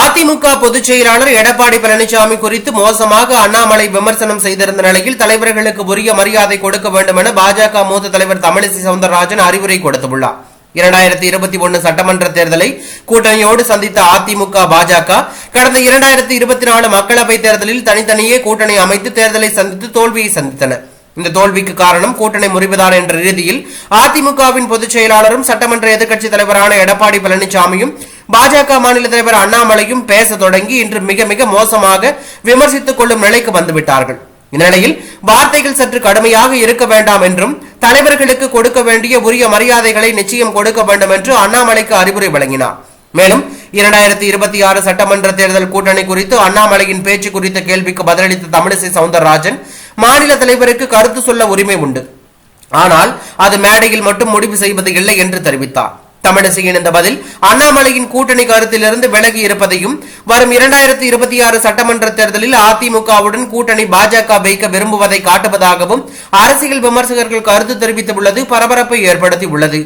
அதிமுக பொதுச் செயலாளர் எடப்பாடி பழனிசாமி குறித்து மோசமாக அண்ணாமலை விமர்சனம் செய்திருந்த நிலையில் தலைவர்களுக்கு உரிய மரியாதை கொடுக்க வேண்டும் என பாஜக மூத்த தலைவர் தமிழிசை சவுந்தரராஜன் அறிவுரை கொடுத்துள்ளார். இரண்டாயிரத்தி இருபத்தி ஒன்னு சட்டமன்ற தேர்தலை கூட்டணியோடு சந்தித்த அதிமுக பாஜக கடந்த இரண்டாயிரத்தி இருபத்தி நாலு மக்களவைத் தேர்தலில் தனித்தனியே கூட்டணி அமைத்து தேர்தலை சந்தித்து தோல்வியை சந்தித்தன இந்த தோல்விக்கு காரணம் கூட்டணி முறிவுதான் என்ற ரீதியில் அதிமுகவின் பொதுச் செயலாளரும் சட்டமன்ற எதிர்க்கட்சித் தலைவரான எடப்பாடி பழனிசாமியும் பாஜக மாநில தலைவர் அண்ணாமலையும் பேச தொடங்கி இன்று மிக மிக மோசமாக விமர்சித்துக் கொள்ளும் நிலைக்கு வந்துவிட்டார்கள். இந்நிலையில் வார்த்தைகள் சற்று கடுமையாக இருக்க வேண்டாம் என்றும் தலைவர்களுக்கு கொடுக்க வேண்டிய உரிய மரியாதைகளை நிச்சயம் கொடுக்க வேண்டும் என்று அண்ணாமலைக்கு அறிவுரை வழங்கினார். மேலும் இரண்டாயிரத்தி இருபத்தி ஆறு சட்டமன்ற தேர்தல் கூட்டணி குறித்து அண்ணாமலையின் பேச்சு குறித்த கேள்விக்கு பதிலளித்த தமிழிசை சவுந்தரராஜன் மாநில தலைவருக்கு கருத்து சொல்ல உரிமை உண்டு. ஆனால் அது மேடையில் மட்டும் முடிவு செய்வது இல்லை என்று தெரிவித்தார். தமிழிசையின் இந்த பதில் அண்ணாமலையின் கூட்டணி கருத்திலிருந்து விலகி இருப்பதையும் வரும் இரண்டாயிரத்தி இருபத்தி ஆறு சட்டமன்ற தேர்தலில் அதிமுகவுடன் கூட்டணி பாஜக வைக்க விரும்புவதை காட்டுவதாகவும் அரசியல் விமர்சகர்கள் கருத்து தெரிவித்துள்ளது பரபரப்பை ஏற்படுத்தி உள்ளது